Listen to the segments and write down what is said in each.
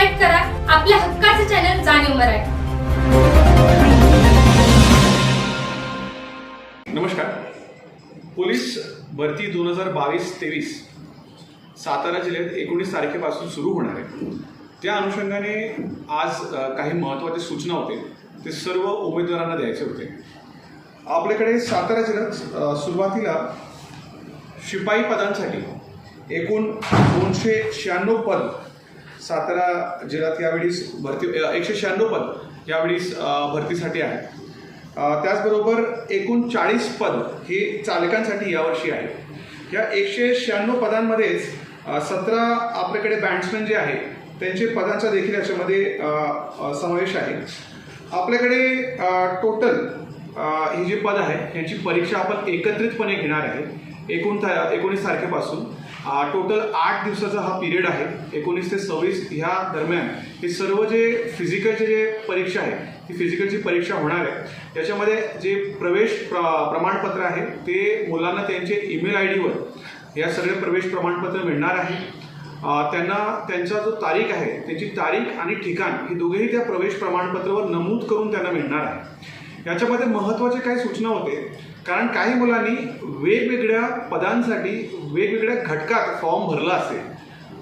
Subscribe करा. आपल्या हक्काचे चॅनल जाणीव मराठी. नमस्कार. पोलीस भरती दोन हजार बावीस तेवीस सातारा जिल्ह्यात एकोणीस तारखेपासून सुरू होणार आहे. त्या अनुषंगाने आज काही महत्त्वाचे सूचना होते. ते सर्व उमेदवारांना द्यायचे होते. आपल्याकडे सातारा जिल्ह्यात सुरुवातीला शिपाई पदांसाठी एकूण दोनशे शहाण्णव पद सातारा जिल्ह्यात यावेळीस भरती एकशे शहाण्णव पद यावेळीस भरतीसाठी आहे त्याचबरोबर एकूण चाळीस पद हे चालकांसाठी यावर्षी आहे या एकशे शहाण्णव पदांमध्येच सतरा आपल्याकडे बँड्समॅन जे आहे त्यांचे पदांचा देखील याच्यामध्ये समावेश आहे. आपल्याकडे टोटल ही जी पद आहे यांची परीक्षा आपण एकत्रितपणे घेणार आहे. एकूण एकोणीस तारखेपासून. टोटल आठ दिवसाचा हा पिरियड आहे. एकोणीस ते सव्वीस ह्या दरम्यान हे सर्व जे फिजिकलचे जे परीक्षा आहे ती फिजिकलची परीक्षा होणार आहे. त्याच्यामध्ये जे प्रवेश प्र प्रमाणपत्र आहे ते मुलांना त्यांचे ईमेल आय डीवर या सगळे प्रवेश प्रमाणपत्र मिळणार आहे. त्यांना त्यांचा जो तारीख आहे त्यांची तारीख आणि ठिकाण हे दोघेही त्या प्रवेश प्रमाणपत्रावर नमूद करून त्यांना मिळणार आहे. याच्यामध्ये महत्त्वाचे काही सूचना होते. कारण काही मुलांनी वेगवेगळ्या पदांसाठी वेगवेगळ्या घटकात फॉर्म भरला असेल.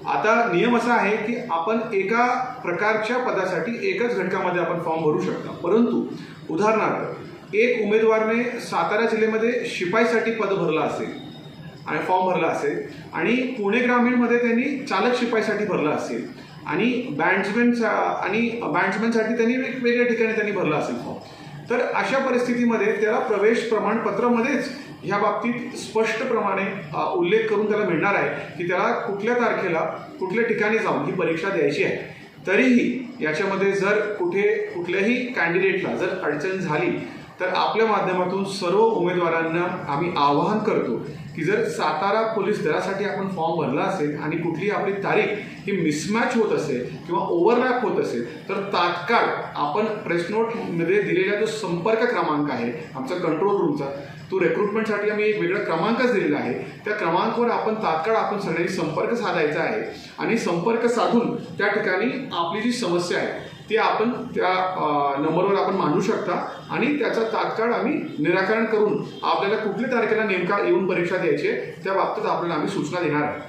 आता नियम असा आहे की आपण एका प्रकारच्या पदासाठी एकाच घटकामध्ये आपण फॉर्म भरू शकता. परंतु उदाहरणार्थ एक उमेदवारने सातारा जिल्ह्यामध्ये शिपाईसाठी पद भरलं असेल आणि फॉर्म भरला असेल आणि पुणे ग्रामीणमध्ये त्यांनी चालक शिपाईसाठी भरला असेल आणि बँड्समॅन आणि बँड्समॅनसाठी त्यांनी वेगवेगळ्या ठिकाणी त्यांनी भरला असेल फॉर्म तर अशा परिस्थितीमध्ये त्याला प्रवेश प्रमाणपत्रामध्येच ह्या बाबतीत स्पष्टप्रमाणे उल्लेख करून त्याला मिळणार आहे की त्याला कुठल्या तारखेला कुठल्या ठिकाणी जाऊन ही परीक्षा द्यायची आहे. तरीही याच्यामध्ये जर कुठे कुठल्याही कॅन्डिडेटला जर अडचण झाली तर आपल्या माध्यमातून सर्व उमेदवारांना आम्ही आवाहन करतो की जर सातारा पोलीस दलासाठी आपण फॉर्म भरला असेल आणि कुठली आपली तारीख ही मिसमॅच होत असेल किंवा ओव्हरलॅप होत असेल तर तात्काळ आपण प्रेस नोटमध्ये दिलेला जो संपर्क क्रमांक आहे आमचा कंट्रोल रूमचा तो रेक्रुटमेंटसाठी आम्ही एक वेगळा क्रमांकच दिलेला आहे. त्या क्रमांकावर आपण तात्काळ आपण सगळ्यांनी संपर्क साधायचा आहे आणि संपर्क साधून त्या ठिकाणी आपली जी समस्या आहे ते आपण त्या नंबरवर आपण मांडू शकता आणि त्याचा तात्काळ आम्ही निराकरण करून आपल्याला कुठल्या तारखेला नेमका येऊन परीक्षा द्यायची आहे त्या बाबतीत आपल्याला आम्ही सूचना देणार आहे.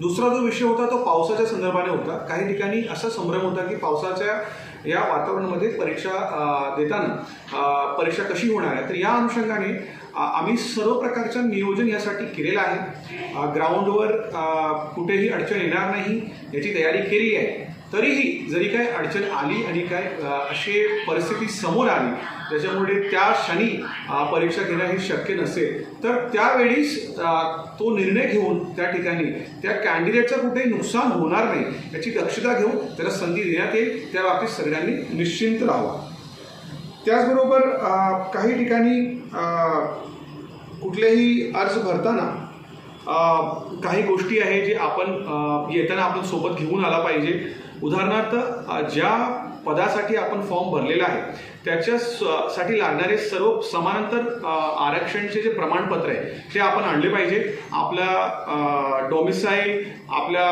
दुसरा जो विषय होता तो पावसाच्या संदर्भाने होता. काही ठिकाणी असा संभ्रम होता की पावसाच्या या वातावरणामध्ये परीक्षा देताना परीक्षा कशी होणार आहे? तर या अनुषंगाने आम्ही सर्व प्रकारचं नियोजन यासाठी केलेलं आहे. ग्राउंडवर कुठेही अडचण येणार नाही याची तयारी केली आहे. तरीही जरी काय अडचण आली आणि काय अशी परिस्थिती समोर आली ज्याच्यामुळे त्या क्षणी परीक्षा घेणं हे शक्य नसेल तर त्यावेळीस तो निर्णय घेऊन त्या ठिकाणी त्या कॅन्डिडेटचं कुठेही नुकसान होणार नाही याची दक्षता घेऊन त्याला संधी देण्यात येईल त्या बाबतीत सगळ्यांनी निश्चिंत राहावा. त्याचबरोबर काही ठिकाणी कुठलेही अर्ज भरताना काही गोष्टी आहे जे आपण येताना आपण सोबत घेऊन आला पाहिजे. उदाहरणार्थ ज्या पदासाठी आपण फॉर्म भरलेला आहे त्याच्या स- साठी लागणारे सर्व समानांतर आरक्षणचे जे प्रमाणपत्र आहे ते आपण आणले पाहिजे. आपल्या डोमिसाईल आपल्या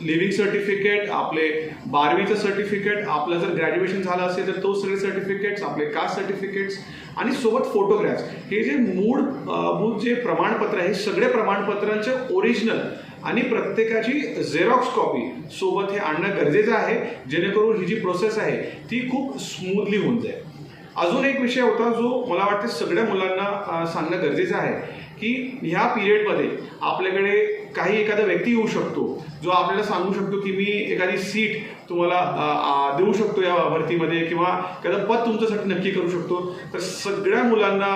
लिव्हिंग सर्टिफिकेट आपले बारावीचं सर्टिफिकेट आपलं जर ग्रॅज्युएशन झालं असेल तर तो सगळे सर्टिफिकेट्स आपले कास्ट सर्टिफिकेट्स आणि सोबत फोटोग्राफ्स हे जे मूळ मूळ जे प्रमाणपत्र आहे हे सगळे प्रमाणपत्रांचे ओरिजिनल आणि प्रत्येकाची झेरॉक्स कॉपी सोबत हे आणणं गरजेचं आहे. जेणेकरून ही जी प्रोसेस आहे ती खूप स्मूथली होऊन जाईल. अजून एक विषय होता जो मला वाटते सगळ्या मुलांना सांगणं गरजेचं आहे की ह्या पिरियडमध्ये आपल्याकडे काही एखादा व्यक्ती येऊ शकतो जो आपल्याला सांगू शकतो की मी एखादी सीट तुम्हाला देऊ शकतो या भरतीमध्ये किंवा एखादं पद तुमच्यासाठी नक्की करू शकतो. तर सगळ्या मुलांना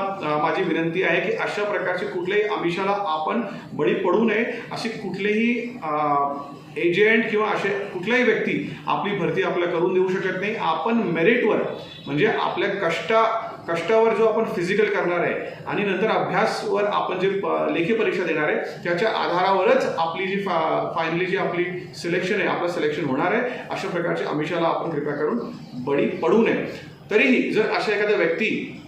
माझी विनंती आहे की अशा प्रकारचे कुठल्याही आमिषाला आपण बळी पडू नये. अशी कुठलेही एजंट किंवा असे कुठलाही व्यक्ती आपली भरती आपल्याला करून देऊ शकत नाही. आपण मेरिटवर म्हणजे आपल्या कष्टा कष्टावर जो आपण फिजिकल करणार आहे आणि नंतर अभ्यासवर आपण जे प- लेखी परीक्षा देणार आहे त्याच्या आधारावरच आपली जी फा फायनली जी आपली सिलेक्शन आहे आपलं सिलेक्शन होणार आहे अशा प्रकारच्या आमिषाला आपण कृपया करून बळी पडू नये. तरीही जर अशा एखाद्या व्यक्ती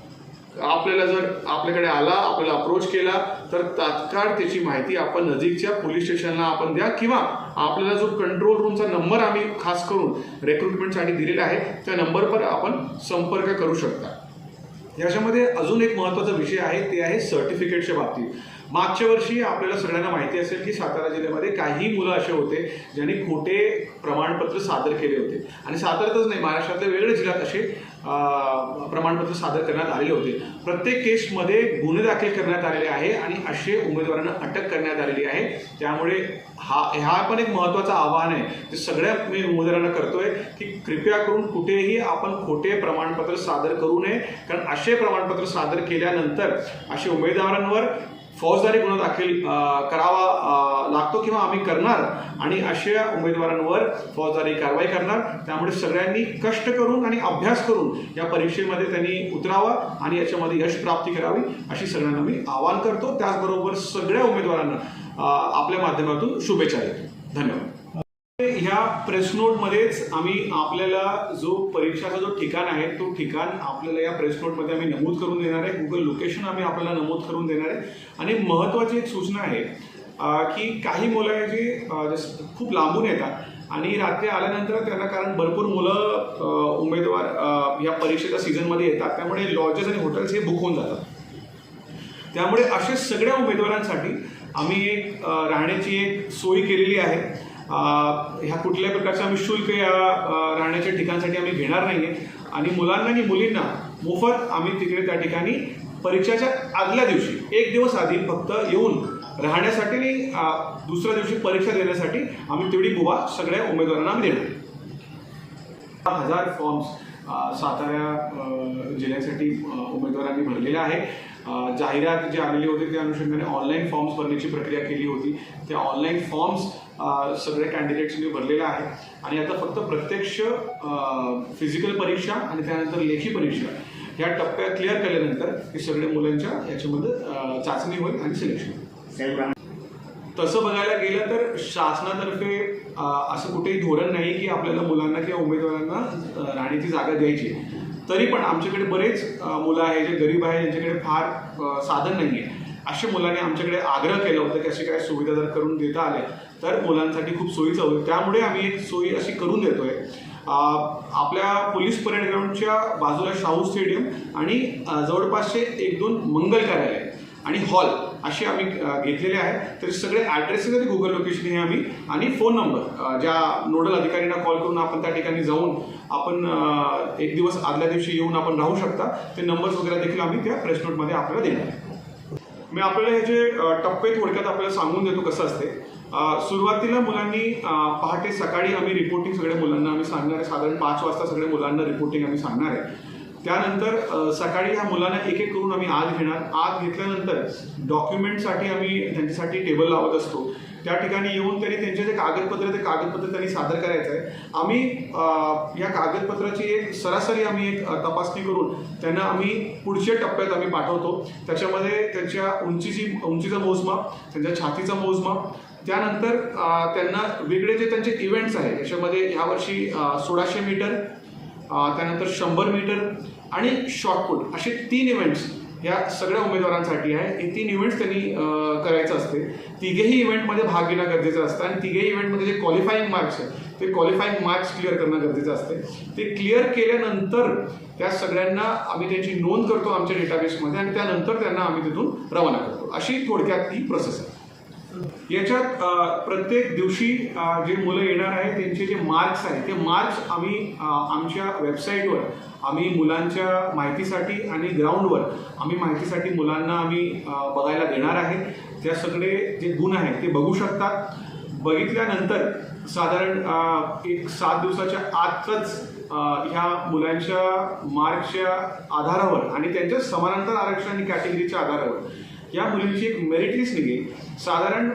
आपल्याला जर आपल्याकडे आला आपल्याला अप्रोच केला तर तात्काळ त्याची माहिती आपण नजीकच्या पोलीस स्टेशनला आपण द्या किंवा आपल्याला जो कंट्रोल रूमचा नंबर आम्ही खास करून रेक्रुटमेंटसाठी दिलेला आहे त्या नंबरवर आपण संपर्क करू शकता. याच्यामध्ये अजून एक महत्त्वाचा विषय आहे ते आहे सर्टिफिकेटच्या बाबतीत. मागच्या वर्षी आपल्याला सगळ्यांना माहिती असेल की सातारा जिल्ह्यामध्ये काही मुलं असे होते ज्यांनी खोटे प्रमाणपत्र सादर केले होते. आणि सातारातच नाही महाराष्ट्रातल्या वेगळ्या जिल्ह्यात असे प्रमाणपत्र सादर करण्यात आलेले होते. प्रत्येक केसमध्ये गुन्हे दाखल करण्यात आलेले आहे आणि असे उमेदवारांना अटक करण्यात आलेली आहे. त्यामुळे हा हा पण एक महत्त्वाचं आव्हान आहे. ते सगळ्या मी उमेदवारांना करतोय की कृपया करून कुठेही आपण खोटे प्रमाणपत्र सादर करू नये. कारण असे प्रमाणपत्र सादर केल्यानंतर असे उमेदवारांवर फौजदारी गुन्हा दाखल करावा लागतो किंवा आम्ही करणार आणि अशा उमेदवारांवर फौजदारी कारवाई करणार. त्यामुळे सगळ्यांनी कष्ट करून आणि अभ्यास करून या परीक्षेमध्ये त्यांनी उतरावं आणि याच्यामध्ये यश प्राप्ती करावी अशी सगळ्यांना मी आवाहन करतो. त्याचबरोबर सगळ्या उमेदवारांना आपल्या माध्यमातून शुभेच्छा देतो. धन्यवाद. ह्या प्रेस नोटमध्येच आम्ही आपल्याला जो परीक्षाचा जो ठिकाण आहे तो ठिकाण आपल्याला या प्रेस नोटमध्ये आम्ही नमूद करून देणार आहे. गुगल लोकेशन आम्ही आपल्याला नमूद करून देणार आहे. आणि महत्त्वाची एक सूचना आहे की काही मुलं आहे जी खूप लांबून येतात आणि रात्री आल्यानंतर त्यांना कारण भरपूर मुलं उमेदवार या परीक्षेच्या सीझनमध्ये येतात. त्यामुळे लॉजेस आणि हॉटेल्स हे बुक होऊन जातात. त्यामुळे अशा सगळ्या उमेदवारांसाठी आम्ही एक राहण्याची एक सोय केलेली आहे. ह्या कुठल्याही प्रकारचे आम्ही शुल्क या राहण्याच्या ठिकाणसाठी आम्ही घेणार नाही आहे आणि मुलांना आणि मुलींना मोफत आम्ही तिकडे त्या ठिकाणी परीक्षेच्या आदल्या दिवशी एक दिवस आधी फक्त येऊन राहण्यासाठी आणि दुसऱ्या दिवशी परीक्षा देण्यासाठी आम्ही तेवढी मुभा सगळ्या उमेदवारांना आम्ही देणार हजार फॉर्म्स सातारा जिल्ह्यासाठी उमेदवारांनी भरलेले आहे. जाहिरात जे आलेली होती त्या अनुषंगाने ऑनलाईन फॉर्म्स भरण्याची प्रक्रिया केली होती. त्या ऑनलाईन फॉर्म्स सगळ्या कॅन्डिडेट्सनी भरलेला आहे. आणि आता फक्त प्रत्यक्ष फिजिकल परीक्षा आणि त्यानंतर लेखी परीक्षा ह्या टप्प्या क्लिअर केल्यानंतर हे सगळे मुलांच्या याच्यामध्ये चाचणी होईल आणि सिलेक्शन होईल. तसं बघायला गेलं तर शासनातर्फे असं कुठेही धोरण नाही की आपल्याला मुलांना किंवा उमेदवारांना राहण्याची जागा द्यायची. आहे. तरी पण आमच्याकडे बरेच मुलं आहे जे गरीब आहे ज्यांच्याकडे फार साधन नाही आहे अशा मुलांनी आमच्याकडे आग्रह केला होता की अशी काय सुविधा जर करून देता आल्या तर मुलांसाठी खूप सोयीचं होईल. त्यामुळे आम्ही एक सोयी अशी करून देतोय. आपल्या पोलीस परेड ग्राउंडच्या बाजूला शाहू स्टेडियम आणि जवळपासचे एक दोन मंगल कार्यालय आणि हॉल असे आम्ही घेतलेले आहे तर सगळे ॲड्रेसेस आणि गुगल लोकेशन हे आम्ही. आणि फोन नंबर ज्या नोडल अधिकाऱ्यांना कॉल करून आपण त्या ठिकाणी जाऊन आपण एक दिवस आदल्या दिवशी येऊन आपण राहू शकता. ते नंबर्स वगैरे देखील आम्ही त्या प्रेस नोटमध्ये आपल्याला देणार आहे मी आपल्याला हे जे टप्पे थोडक्यात आपल्याला सांगून देतो कसं असते. सुरुवातीला मुलांनी पहाटे सकाळी आम्ही रिपोर्टिंग सगळ्या मुलांना आम्ही सांगणार आहे. साधारण पाच वाजता सगळ्या मुलांना रिपोर्टिंग आम्ही सांगणार आहे. त्यानंतर सकाळी ह्या मुलांना एक एक करून आम्ही आत घेणार. आत घेतल्यानंतर डॉक्युमेंटसाठी आम्ही त्यांच्यासाठी टेबल लावत असतो. त्या ठिकाणी येऊन त्यांनी त्यांचे जे कागदपत्र ते कागदपत्र त्यांनी सादर करायचं आहे. आम्ही या कागदपत्राची एक सरासरी आम्ही एक तपासणी करून त्यांना आम्ही पुढच्या टप्प्यात आम्ही पाठवतो. त्याच्यामध्ये त्यांच्या उंचीची उंचीचं मोजमाप त्यांच्या छातीचं मोजमाप त्यानंतर त्यांना वेगळे जे त्यांचे इव्हेंट्स आहेत याच्यामध्ये यावर्षी सोळाशे मीटर त्यानंतर शंभर मीटर आणि शॉर्टपुट असे तीन इव्हेंट्स या सगळ्या उमेदवारांसाठी आहे. हे तीन इव्हेंट्स त्यांनी करायचं असते. तिघेही इव्हेंटमध्ये भाग घेणं गरजेचं असतं आणि तिघेही इव्हेंटमध्ये जे क्वालिफाईंग मार्क्स आहेत ते क्वालिफाईंग मार्क्स क्लिअर करणं गरजेचं असते. ते क्लिअर केल्यानंतर त्या सगळ्यांना आम्ही त्यांची नोंद करतो आमच्या डेटाबेसमध्ये आणि त्यानंतर त्यांना आम्ही तिथून रवाना करतो. अशी थोडक्यात ती प्रोसेस आहे. याच्यात प्रत्येक दिवशी जे मुलं येणार आहेत त्यांचे जे मार्क्स आहेत ते मार्क्स आम्ही आमच्या वेबसाईटवर आम्ही मुलांच्या माहितीसाठी आणि ग्राउंडवर आम्ही माहितीसाठी मुलांना आम्ही बघायला देणार आहे. त्या सगळे जे गुण आहेत ते बघू शकतात बघितल्यानंतर साधारण एक सात दिवसाच्या आतच ह्या मुलांच्या मार्क्सच्या आधारावर आणि त्यांच्या समानांतर आरक्षण आणि कॅटेगरीच्या आधारावर या मुलींची एक मेरिट लिस्ट निघेल. साधारण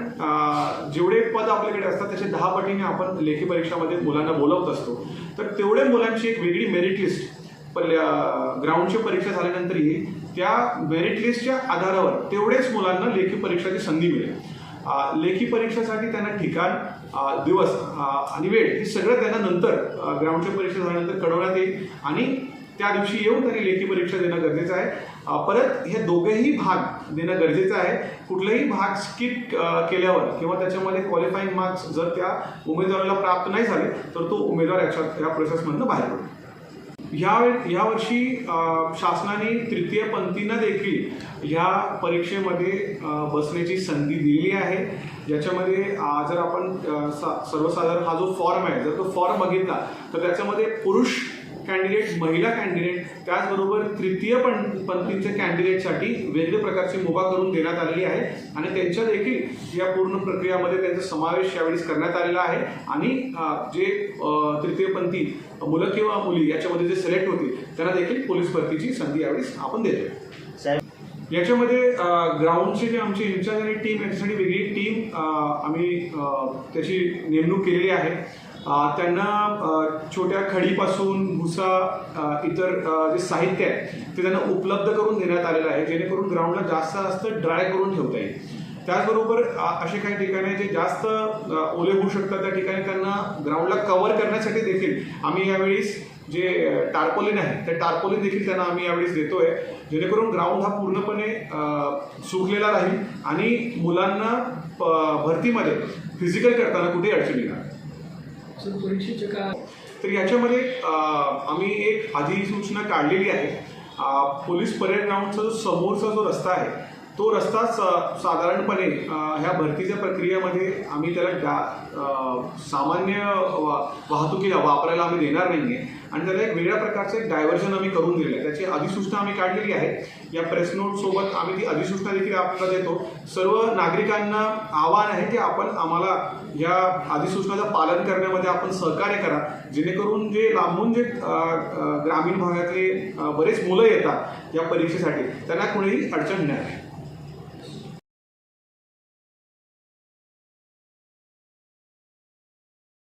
जेवढे पद आपल्याकडे असतात त्याचे दहा पटीने आपण लेखी परीक्षामध्ये मुलांना बोलवत असतो. तर तेवढे मुलांची एक वेगळी मेरिट लिस्ट ग्राउंडची परीक्षा झाल्यानंतर येईल. त्या मेरिट लिस्टच्या आधारावर तेवढेच मुलांना लेखी परीक्षाची संधी मिळेल. लेखी परीक्षेसाठी त्यांना ठिकाण दिवस आणि वेळ हे सगळं त्यांना नंतर ग्राउंडच्या परीक्षा झाल्यानंतर कळवण्यात येईल. आणि त्या दिवशी येऊन त्यांनी लेखी परीक्षा देणं गरजेचं आहे. परत हे दोघेही भाग देणं गरजेचं आहे. कुठलेही भाग स्किप केल्यावर किंवा त्याच्यामध्ये क्वालिफाईंग मार्क्स जर त्या उमेदवाराला प्राप्त नाही झाले तर तो उमेदवार याच्या या प्रोसेसमधनं बाहेर पडतो. ह्या ह्या वर्षी शासनाने तृतीय पंक्तीनं देखील ह्या परीक्षेमध्ये बसण्याची संधी दिलेली आहे. ज्याच्यामध्ये जर आपण सा- सर्वसाधारण हा जो फॉर्म आहे जर तो फॉर्म बघितला तर त्याच्यामध्ये पुरुष कॅन्डिडेट महिला कॅन्डिडेट त्याचबरोबर तृतीय पण पंथींच्या कॅन्डिडेटसाठी वेगवेगळ्या प्रकारची मुभा करून देण्यात आलेली आहे. आणि त्यांच्या देखील या पूर्ण प्रक्रियामध्ये त्यांचा समावेश यावेळेस करण्यात आलेला आहे. आणि जे तृतीयपंथी मुलं किंवा मुली याच्यामध्ये जे सिलेक्ट होतील त्यांना देखील पोलीस भरतीची संधी यावेळेस आपण साहेब. याच्यामध्ये ग्राउंडचे जे आमचे इन्चार्ज आणि टीम याच्यासाठी वेगळी टीम आम्ही त्याची नेमणूक केलेली आहे. त्यांना छोट्या खडीपासून भुसा इतर जे साहित्य आहे ते त्यांना उपलब्ध करून देण्यात आलेलं आहे जेणेकरून ग्राउंडला जास्त जास्त ड्राय करून ठेवता येईल त्याचबरोबर असे काही ठिकाणी आहे जे जास्त ओले होऊ शकतात त्या ठिकाणी त्यांना ग्राउंडला कव्हर करण्यासाठी देखील आम्ही यावेळेस जे टार्पोलिन आहे त्या टार्पोलिन देखील त्यांना आम्ही यावेळेस देतोय जेणेकरून ग्राउंड हा पूर्णपणे सुकलेला राहील आणि मुलांना प- भरतीमध्ये फिजिकल करताना कुठेही अडचण येणार नाही. सर परीक्षेच्या का तर याच्यामध्ये आम्ही एक अधिसूचना काढलेली आहे. पोलीस परेड ग्राउंडचा जो समोरचा जो रस्ता आहे तो रस्ता स- साधारणपणे ह्या भरतीच्या प्रक्रियेमध्ये आम्ही त्याला डा सामान्य वा- वाहतुकीला वापरायला आम्ही देणार नाही आहे आणि त्याला एक वेगळ्या प्रकारचं एक डायव्हर्जन आम्ही करून दिलेलं आहे. त्याची अधिसूचना आम्ही काढलेली आहे. या प्रेस नोट सोबत आम्ही ती अधिसूचना देखील आपल्याला देतो. सर्व नागरिकांना आव्हान आहे की आपण आम्हाला या अधिसूचनाचं पालन करण्यामध्ये आपण सहकार्य करा. जेणेकरून जे लांबून जे ग्रामीण भागातले बरेच मुलं येतात या परीक्षेसाठी त्यांना कुणीही अडचण नाही.